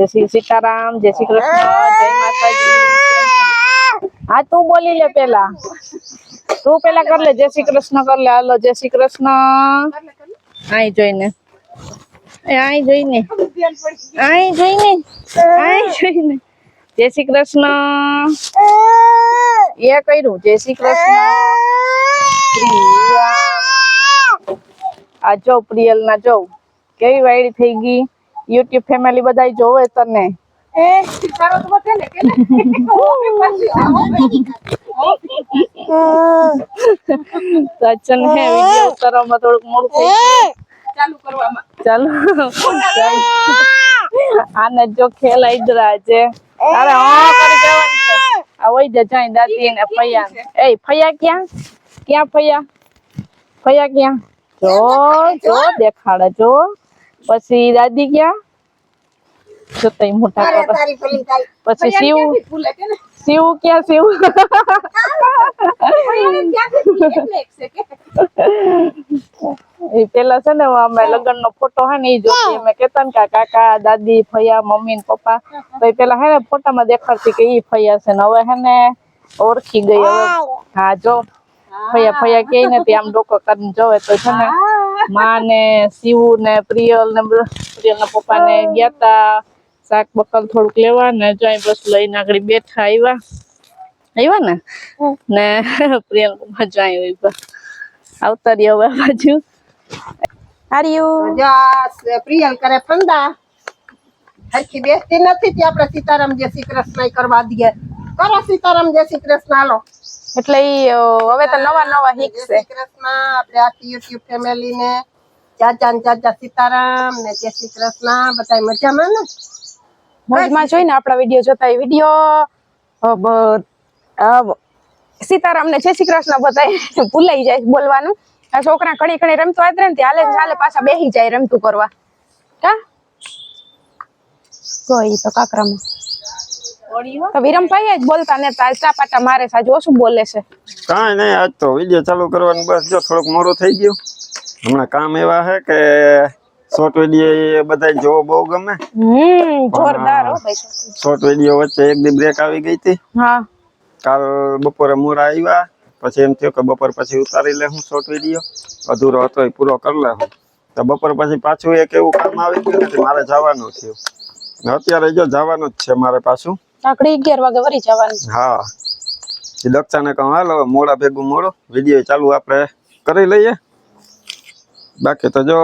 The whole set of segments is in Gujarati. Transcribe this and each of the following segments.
જય સીતારામ, જય શ્રી કૃષ્ણ, જય માતાજી. હા, તું બોલી લે પેલા. તું પેલા કર લે, જય શ્રી કૃષ્ણ કર લે. હાલો, જય શ્રી કૃષ્ણ. આઈ જોઈને. આઈ જોઈને. આઈ જોઈને. આઈ જોઈને. જય શ્રી કૃષ્ણ. એ કર્યું. જય શ્રી કૃષ્ણ. આ જો પ્રિયલ ના જો. કેવી વાયડી થઈ ગઈ? યુટ્યુબ ફેમિલી બધા જોવે તને. સચન હે વિડિયો ઉતારવામાં થોડુંક મોડું થઈ ગયું. ચાલો આને જો ખેલ ઇદરા છે અરે હા કરી જવાનું છે. આ વઈ જા જાય દાદી ને ફૈયા એ ફૈયા ક્યાં? ક્યાં ફૈયા? ફૈયા ક્યાં? જો જો દેખાડે જો. પછી દાદી ક્યાં જો તઈ મોટા પછી શિવ શિવ ક્યાં શિવ? એ પેલા છે ને અમે લગ્ન નો ફોટો હે ને એ જોતી અમે કેતા ને કાકા દાદી ફૈયા મમ્મી ને પપ્પા. તો એ પેલા હે ને ફોટામાં દેખાડતી કે ઈ ફૈયા છે ને. હવે હે ને ઓળખી ગઈ હવે. હા જો. ફૈયા ફૈયા કે નથી. આમ ડોકો કરીને જોવે તો છે ને. માં ને શિવ ને પ્રિયલ ને પ્રિયલ ના પપ્પા ને ગયા તા શાક બકલ થોડુંક લેવા ને જો બસ લઈને આગળ બેઠા આવ્યા આવ્યા ને ને પ્રિયલ પપ્પા જાય આવ્યા આવતા રહ્યો હવે બાજુ. હાર્યું. જો પ્રિયલ કરે ફંદા. હરખી બેસતી નથી ત્યાં આપણે સીતારામ જય શ્રી કૃષ્ણ કરવા દઈએ. કરો સીતારામ જય શ્રી કૃષ્ણ હાલો. એટલે ઈ હવે તો નવા નવા શીખશે કૃષ્ણ આપણે આખી યુટ્યુબ ફેમિલી ને. ચાચા ને ચાચા સીતારામ ને જય શ્રી કૃષ્ણ બધા મજામાં ને? મોજમાં જોઈને આપણા વીડિયો જોતા એ વીડિયો સીતારામ ને જય શ્રી કૃષ્ણ બધા ભૂલાઈ જાય બોલવાનું. આ છોકરા ઘણી ઘણી રમતો આદરે ને હાલે હાલે પાછા બેહી જાય રમતું કરવા. કા? કોઈ તો કાકરામાં તો વિરમભાઈ જ બોલતા ને તાલતા પાટા મારે આજે ઓછું બોલે છે. કાંઈ નહીં આજ તો વીડિયો ચાલુ કરવાનું બસ જો થોડુંક મોડું થઈ ગયું. હમણાં કામ એવા છે કે શોર્ટ વીડિયો બધા જોવો બહુ ગમે. હમ જોરદાર હો ભાઈ. શોર્ટ વીડિયો વચ્ચે એક દી બ્રેક આવી ગઈ હતી. હા. કાલ બપોરે મોરા આવ્યા પછી એમ થયું કે બપોર પછી ઉતારી લે હું શોર્ટ વીડિયો અધૂરો હતો એ પૂરો કરી લે હું તો બપોર પછી પાછું એક એવું કામ આવી ગયું કે મારે જવાનું થયું. અત્યારે જો જવાનું જ છે મારે પાછું. આકડી અગિયાર વાગે વરી જવાનું. હા. એ દક્ષાને કહું હાલો હવે મોડા ભેગું મોડો. વીડિયો ચાલુ આપણે કરી લઈએ. બાકી તો જો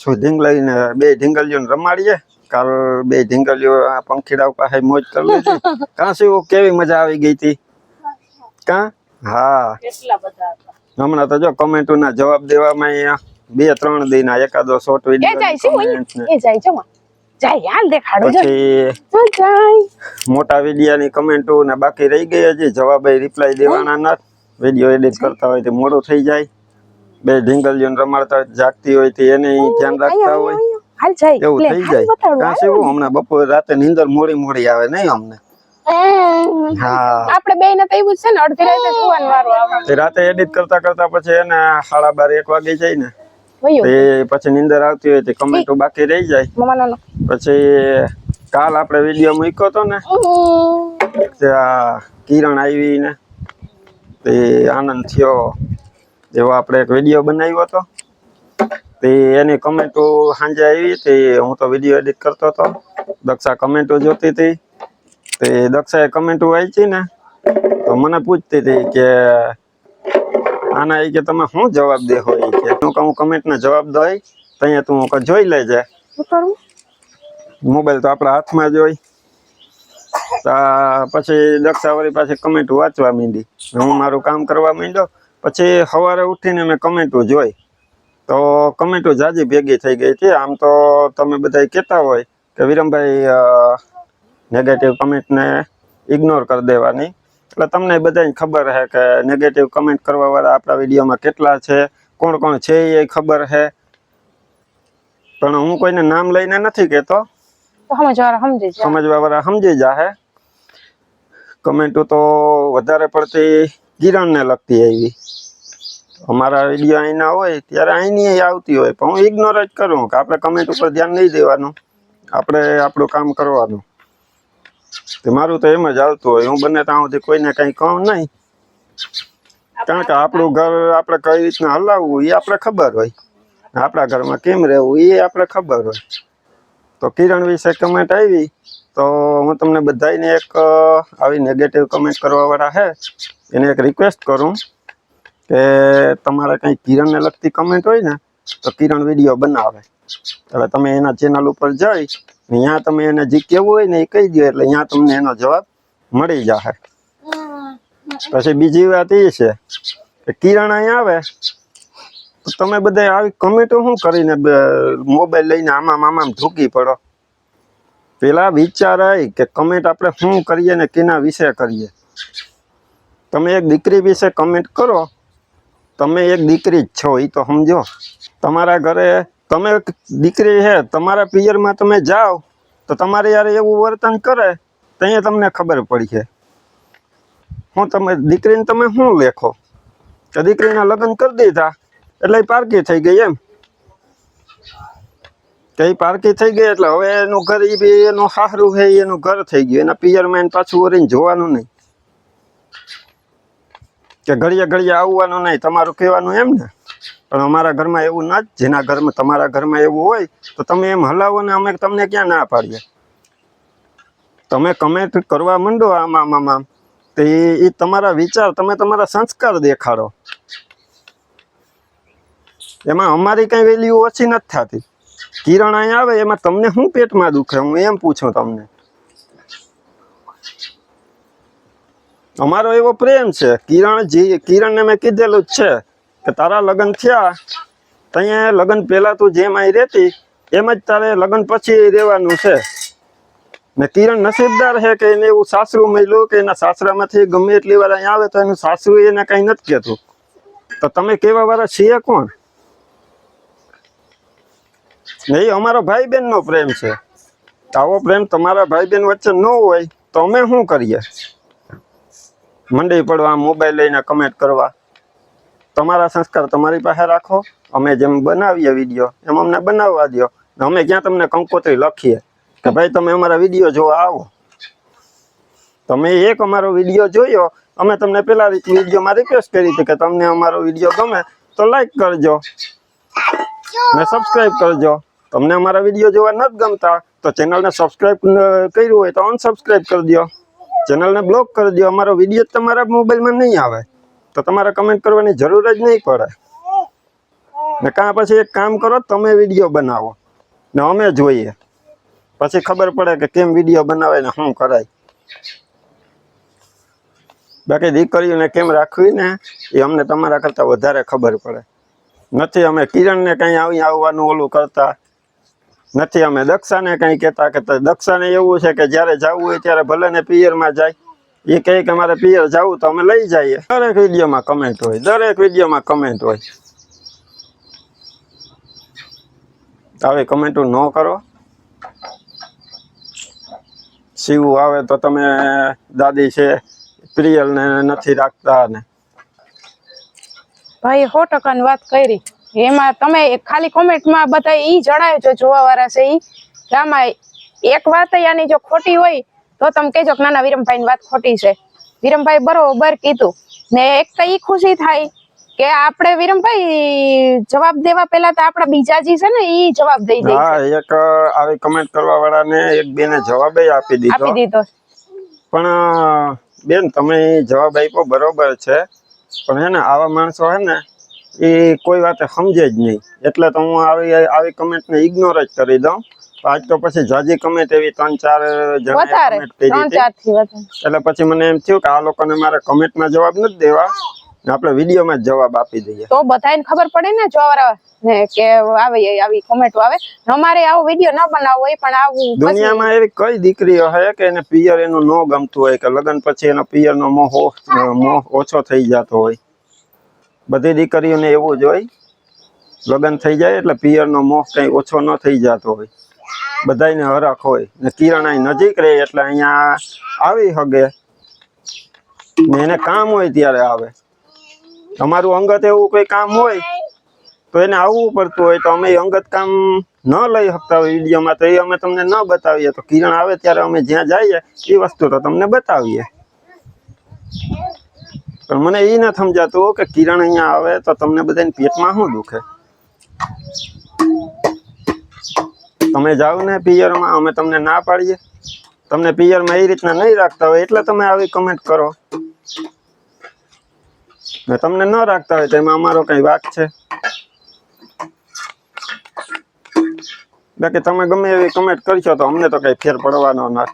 છું ઢીંગલીને બે ઢીંગલીઓને રમાડીએ. કાલ બે ઢીંગલીઓ આ પંખીડા પાસે મોજ કરી લીધી કાં શું કેવી મજા આવી ગઈ હતી? કાં? હા. કેટલા બધા હમણાં તો જો કમેન્ટોના જવાબ દેવામાં અહીંયા બે ત્રણ દિના એકાદો શોર્ટ એ જાય છે વીડિયો જાય. હાલ દેખાડો પછી જાય. મોટા વિડિયાની કમેન્ટો ને બાકી રહી ગઈ હજી જવાબ રિપ્લાય દેવાના ના વીડિયો એડિટ કરતા હોય તો મોડું થઈ જાય. બે ઢીંગલીઓને રમાડતા જાગતી હોય તો એને ધ્યાન રાખતા હોય. હાલ જાય. એવું થઈ જાય. કાં શું? હમણાં બપોર રાતે નીંદર મોડી મોડી આવે નહીં અમને? આપણે બે ને તો એવું છે ને અડધી રાતે સુવાનું વારો આવે. રાતે એડિટ કરતા કરતા પછી એને સાડા બાર એક વાગે જાય ને. તે પછી નીંદર આવતી હોય તે કમેન્ટો બાકી રહી જાય. પછી કાલ આપણે વીડિયો મૂક્યો હતો ને કિરણ આવી ને તે આનંદ થયો. જેવો આપણે એક વીડિયો બનાવ્યો હતો. તે એની કમેન્ટો સાંજે આવી તે હું તો વીડિયો એડિટ કરતો હતો. દક્ષા કમેન્ટો જોતી હતી. તે દક્ષાએ કમેન્ટો વાંચી ને તો મને પૂછતી હતી કે આના એ કે તમે શું જવાબ દેહો ઈ? હું કહું કમેન્ટના જવાબ દઈ ત્યાં તું કહું જોઈ લેજે. મોબાઈલ તો આપણા હાથમાં જ હોય. તો પછી દક્ષાવાળી પાછી કમેન્ટ વાંચવા માંડી. હું મારું કામ કરવા માંડ્યો. પછી સવારે ઉઠીને મેં કમેન્ટો જોઈ. તો કમેન્ટો જાજી ભેગી થઈ ગઈ હતી. આમ તો તમે બધા કહેતા હોય કે વિરમભાઈ નેગેટિવ કમેન્ટને ઇગ્નોર કરી દેવાની. એટલે તમને બધાને ખબર છે કે નેગેટિવ કમેન્ટ કરવાવાળા આપણા વિડીયોમાં કેટલા છે કોણ કોણ છે એ ખબર છે પણ હું કોઈને નામ લઈને નથી કહેતો. તો સમજવાળા સમજી જાય સમજવા વાળા સમજી જાહે કમેન્ટો તો વધારે પડતી કિરણને લગતી આવી. અમારા વીડિયો અહીંના હોય ત્યારે અહીંની આવતી હોય પણ હું ઇગ્નોર જ કરું કે આપણે કમેન્ટ ઉપર ધ્યાન નહીં દેવાનું. આપણે આપણું કામ કરવાનું. તે મારું તો એમ જ આવતું હોય. હું બને ત્યાં સુધી કોઈને કંઈ કહું નહીં. કારણ કે આપણું ઘર આપણે કઈ રીતના હલાવવું એ આપણે ખબર હોય. આપણા ઘરમાં કેમ રહેવું એ આપણે ખબર હોય. તો કિરણ વિશે કમેન્ટ આવી. તો હું તમને બધાને એક આવી નેગેટિવ કમેન્ટ કરવાવાળા હે. એને એક રિક્વેસ્ટ કરું કે તમારે કંઈ કિરણને લગતી કમેન્ટ હોય ને તો કિરણ વીડિયો બનાવે. એટલે તમે એના ચેનલ ઉપર જઈ ત્યાં તમે એને જે કહેવું હોય ને એ કહી દો એટલે ત્યાં તમને એનો જવાબ મળી જશે પછી બીજી વાત એ છે કે કિરણ અહીંયા આવે તમે બધા આવી કમેટો શું કરીને મોબાઈલ લઈને આમાં આમાં ઢૂકી પડો? પેલા આવી કે કમેન્ટ આપણે શું કરીએ ને કેના વિશે કરીએ? તમે એક દીકરી વિશે કમેન્ટ કરો, તમે એક દીકરી જ છો એ તો સમજો. તમારા ઘરે તમે દીકરી છે, તમારા પિયરમાં તમે જાઓ, તો તમારે યાર એવું વર્તન કરે, તો અહીંયા તમને ખબર પડી છે. હું તમે, દીકરીને તમે શું લેખો? કે દીકરીના લગ્ન કરી દીધા, એટલે પારકી થઈ ગઈ એમ. એ પારકી થઈ ગઈ એટલે હવે એનું ઘર એ બી એનું હાહરું છે એનું ઘર થઈ ગયું. એના પિયરમાં એને પાછું વળીને જોવાનું નહીં. કે ઘડીએ ઘડીએ આવવાનું નહીં, તમારું કહેવાનું એમ ને. પણ અમારા ઘરમાં એવું ના જ, જેના ઘરમાં, તમારા ઘરમાં એવું હોય, તો તમે એમ હલાવો ને અમે તમને ક્યાં ના પાડીએ? તમે કમેન્ટ કરવા માંડો આમ આમ આમ આમ. તો એ તમારા વિચાર, તમે તમારા સંસ્કાર દેખાડો. એમાં અમારી કઈ વેલ્યુ ઓછી નથી થતી. કિરણ અહીં આવે, એમાં તમને શું પેટમાં દુખે? હું એમ પૂછું તમને. અમારો એવો પ્રેમ છે. કિરણ જી, કિરણને મેં કીધેલું જ છે કે તારા લગ્ન થયા ત્યાં લગ્ન પહેલાં તું જેમ અહીં રહેતી, એમ જ તારે લગ્ન પછી રહેવાનું છે. ને કિરણ નસીબદાર છે કે એને એવું સાસરું મળ્યું કે એના સાસરામાંથી ગમે એટલી વાર અહીં આવે તો એનું સાસરું એને કઈ નથી કહેતું. તો તમે કેવા વાળા છીએ કોણ? ને એ અમારો ભાઈ બેન નો પ્રેમ છે. આવો પ્રેમ તમારા ભાઈ બહેન વચ્ચે ન હોય તો અમે શું કરીએ? મંડી પડવા, મોબાઈલ લઈને કમેન્ટ કરવા. તમારા સંસ્કાર તમારી પાસે રાખો. અમે જેમ બનાવીએ વીડિયો એમ અમને બનાવવા દો અમે ક્યાં તમને કંકોત્રી લખીએ કે ભાઈ તમે અમારા વીડિયો જોવા આવો. તમે એક અમારો વીડિયો જોયો, અમે તમને પેલા વિડીયોમાં રિક્વેસ્ટ કરી હતી કે તમને અમારો વીડિયો ગમે તો લાઈક કરજો. ને સબસ્ક્રાઇબ કરજો. તમને અમારા વીડિયો જોવા નથી ગમતા, તો ચેનલને સબસ્ક્રાઇબ કર્યું હોય તો અનસબસ્ક્રાઇબ કરી દો. ચેનલને બ્લોક કરી દો. અમારો વીડિયો તમારા મોબાઈલમાં નહીં આવે. તો તમારે કમેન્ટ કરવાની જરૂર જ નહીં પડે. ને કાં પછી એક કામ કરો, તમે વીડિયો બનાવો. ને અમે જોઈએ. પછી ખબર પડે કે કેમ વીડિયો બનાવે ને શું કરાય. બાકી દીકરીઓને કેમ રાખવી ને, એ અમને તમારા કરતાં વધારે ખબર પડે. નથી અમે કિરણને કંઈ આવી આવવાનું ઓલું કરતા. નથી અમે દક્ષાને કંઈ કહેતા કે દક્ષાને એવું છે કે જ્યારે જવું હોય ત્યારે ભલે ને પિયરમાં જાય. એ કહે કે મારે પિયર જવું તો અમે લઈ જઈએ. દરેક વિડીયોમાં કમેન્ટ હોય, દરેક વિડીયોમાં કમેન્ટ હોય. આવી કમેન્ટો ન કરો. શિવું આવે તો તમે દાદી છે, પ્રિયલને નથી રાખતા ને. ભાઈ, સો ટકાની વાત કરી. એમાં તમે ખાલી કોમેન્ટમાં બધા ઈ જણાવ્યું છે જોવા વાળા છે કે આમાં એક વાત આની જો ખોટી હોય, તો તમે કહેજો કે નાના વિરમભાઈ વાત ખોટી છે. વિરમભાઈ બરોબર કીધું. ને એક તો ઈ ખુશી થાય કે આપણે વિરમભાઈ જવાબ દેવા પહેલા તો આપણા બીજાજી છે ને ઈ જવાબ દઈ દે હા એક આવી કમેન્ટ કરવા વાળાને એક બેને જવાબ આપી દીધો. આપી દીધો. પણ બેન તમે જવાબ આપ્યો બરોબર છે. પણ હે ને આવા માણસો હે ને એ કોઈ વાતે સમજે જ નહીં. એટલે તો હું આવી આવી કમેન્ટને ઇગ્નોર જ કરી દઉં. આજ તો પછી જાજી કમેન્ટ એવી ત્રણ ચાર કમેન્ટ વધારે એટલે પછી મને એમ થયું કે આ લોકોને મારે કમેન્ટમાં જવાબ નથી દેવા. આપણે વિડીયોમાં જ જવાબ આપી દઈએ. તો બધાને ખબર પડે ને જોવારા ને કે આવે આવી કોમેન્ટો આવે. અમારે આવો વીડિયો ન બનાવવો હોય પણ આવું દુનિયામાં એવી કઈ દીકરીઓ હોય કે એને પિયર એનું ન ગમતું હોય કે લગ્ન પછી એનો પિયરનો મોહ મોહ ઓછો થઈ જતો હોય. બધી દીકરીઓને એવું જ હોય. લગ્ન થઈ જાય એટલે પિયરનો મોહ કંઈ ઓછો ન થઈ જતો હોય. બધાને હરખ હોય. ને કિરણ અહીં નજીક રહે એટલે અહીંયા આવી હગે. ને એને કામ હોય ત્યારે આવે. તમારું અંગત એવું કોઈ કામ હોય, તો તો એને આવવું પડતું હોય, તો અમે અંગત કામ ન લઈ શકતા હોય વિડીયોમાં તો એ અમે તમને ન બતાવીએ. તો કિરણ આવે ત્યારે અમે જ્યાં જઈએ, એ વસ્તુ તો તમને બતાવીએ. પણ મને એ ન સમજાતું કે કિરણ અહીંયા આવે તો તમને બધાને પેટમાં શું દુખે? તમે જાઓ ને પિયરમાં, અમે તમને ના પાડીએ. તમને પિયરમાં એ રીતના નહીં રાખતા હોય, એટલે તમે આવી કમેન્ટ કરો. ને તમને ન રાખતા હોય તો એમાં અમારો કઈ વાક છે. બાકી તમે ગમે એવી કમેન્ટ કરશો તો અમને તો કઈ ફેર પડવાનો ના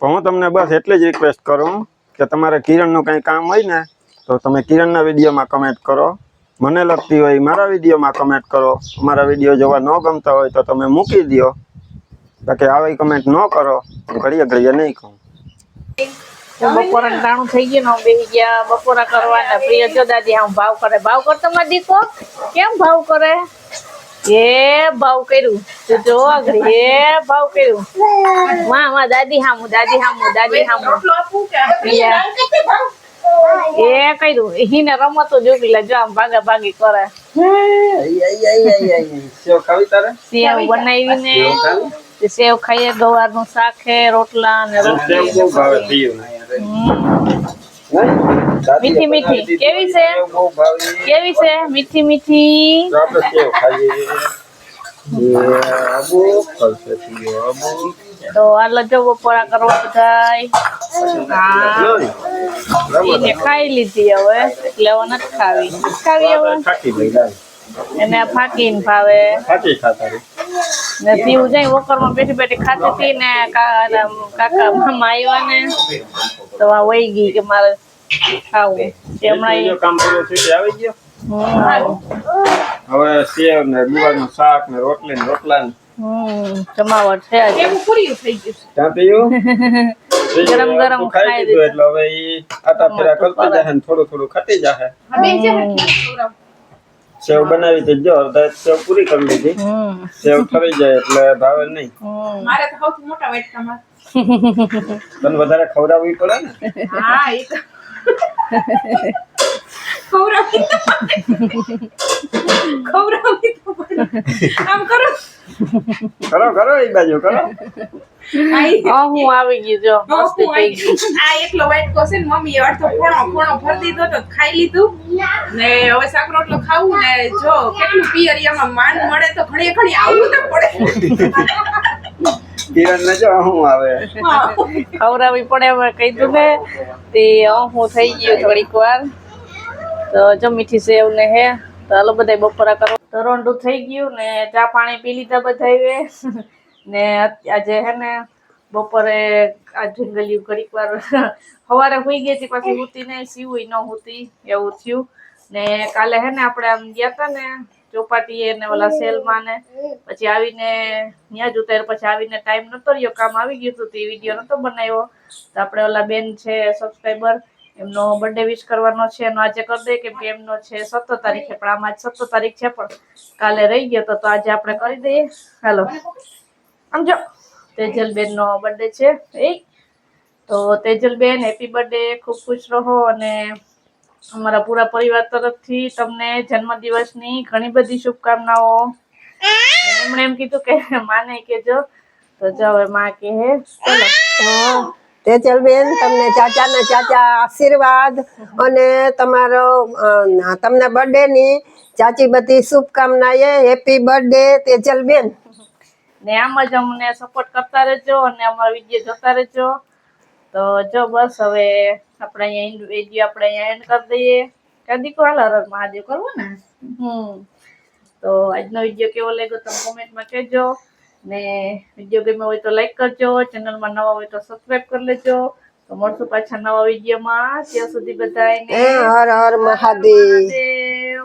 હું તમને બસ એટલી જ રિક્વેસ્ટ કરું કે તમારે કિરણનું કંઈ કામ હોય ને, તો તમે કિરણના વિડીયોમાં કમેન્ટ કરો. મને લગતી હોય મારા વિડીયોમાં કમેન્ટ કરો. મારા વીડિયો જોવા ન ગમતા હોય તો તમે મૂકી દો બાકી આવી કમેન્ટ ન કરો. ઘડીએ ઘડીએ નહીં કહું. બપોરા ટાણું થઈ ગયું ને બેસી ગયા. બપોરા કરવાના. પ્રિય જો દાદી આમ ભાવ કરે. ભાવ કરતો મારા દીકો કેમ ભાવ કરે? એ ભાવ કર્યું. તું જો આગળ એ ભાવ કર્યું. વાહ વાહ દાદી હામું દાદી હામું દાદી હામું. પ્રિયા. એ કર્યું. હીને રમતો જોગી લે જો આમ ભાગા ભાગી કરે. સેવ બનાવીને સેવ ખાઈએ ગવારનું શાક છે રોટલા ને રોટલી. ને. મીઠી મીઠી. કેવી છે? કેવી છે? મીઠી મીઠી. તો હાલો જો બપોરા કરવા બધા એને ખાઈ લીધી હવે એટલે હવે નથી ખાવી. ખાવી હવે? એને ફાકીને ભાવે. ને પીવું જાય વોકરમાં બેઠી બેઠી ખાતી હતી ને કાકા મામા આવ્યા ને તો આ વહી ગઈ કે મારે ખાવું. હમણાં કામ કર્યો છે આવી ગયો? હવે સેવ ને ગુવારનું શાક ને રોટલી ને રોટલા ને. જમાવટ છે આજે. ત્યાં પીયું ગરમ ગરમ ખાઈ એટલે હવે ઈ આટા ફેરા કરતા જાય થોડું થોડું ખાતી જાય સેવ બનાવી હતી જો અડધા સેવ પૂરી કરી લીધી. સેવ ફરી જાય એટલે ભાવે નહીં. મારે તો સૌથી મોટા વાટકામાં. તને વધારે ખવડાવવી પડે ને? હા એ તો. ખવડાવી ખવડાવવી તો પડે. આમ કરો. કરો કરો એક બાજુ કરો આઈ હું આવી ગઈ જો મસ્તી થઈ ગઈ આ એકલો વાટકો છે મમ્મી અડધો પોણો પોણો ભરી દીધો તો ખાઈ લીધું ને હવે શાક રોટલો ખાવું ને જો કેટલું પિયરિયામાં માન મળે તો ઘણી ઘણી આવું તો પડે કિરણ ને જો હું આવે હા. ખવડાવવી પડે હવે કીધું ને તે હું થઈ ગયું થોડીક વાર તો જો મીઠી સેવ ને હે તો હાલો બધા બપોરા કરો તો રોંઢું થઈ ગયું ને ચા પાણી પી લીધા બધાએ. ને આજે હે ને બપોરે આ જંગલિયું ઘડીક વાર સવારે હોઈ ગઈ હતી, પછી હુતી નહીં સીવું ન હુતી, એવું થયું. ને કાલે હે ને આપણે આમ ગયા હતા ને ચોપાટીએ ને ઓલા સેલમાં ને, પછી આવીને ત્યાં જ ઉતાર પછી આવીને ટાઈમ નતો રહ્યો, કામ આવી ગયું હતું, તે વીડિયો નતો બનાવ્યો. તો આપણે ઓલા બેન છે સબસ્ક્રાઈબર એમનો બર્થડે વિશ કરવાનો છે. એનો આજે કરી દઈએ કેમ કે એમનો છે સત્તર તારીખે, પણ આમાં સત્તર તારીખ છે પણ કાલે રહી ગયો તો આજે આપણે કરી દઈએ. હાલો. સમજો? તેજલબેનનો બર્થડે છે. એ? તો તેજલબેન હેપી બર્થડે ખૂબ ખુશ રહો અને અમારા પૂરા પરિવાર તરફથી તમને જન્મદિવસની ઘણી બધી શુભકામનાઓ. એમણે એમ કીધું કે, માને કેજો તો જાઓ હવે માં કે હે ચલો તેજલબેન તમને ચાચાના ચાચા આશીર્વાદ અને તમારો તમને બર્થડે ની ચાચી બધી શુભકામનાએ હેપી બર્થડે તેજલબેન. ને આમ જ અમને સપોર્ટ કરતા રહેજો અને અમારા વીડિયો જોતા રહેજો. તો જો બસ હવે આપણે અહીંયા વીડિયો આપણે અહીંયા એન્ડ કરી દઈએ. કદી કો હાલ હર મહાદેવ કરવું ને? હમ. તો આજનો વીડિયો કેવો લાગ્યો તમે કોમેન્ટમાં કહેજો. ને વીડિયો ગમ્યો હોય તો લાઈક કરજો ચેનલમાં નવા હોય તો સબસ્ક્રાઈબ કરી લેજો. તો મળશું પાછા નવા વિડીયોમાં ત્યાં સુધી બધાને હર હર મહાદેવ. મહાદેવ.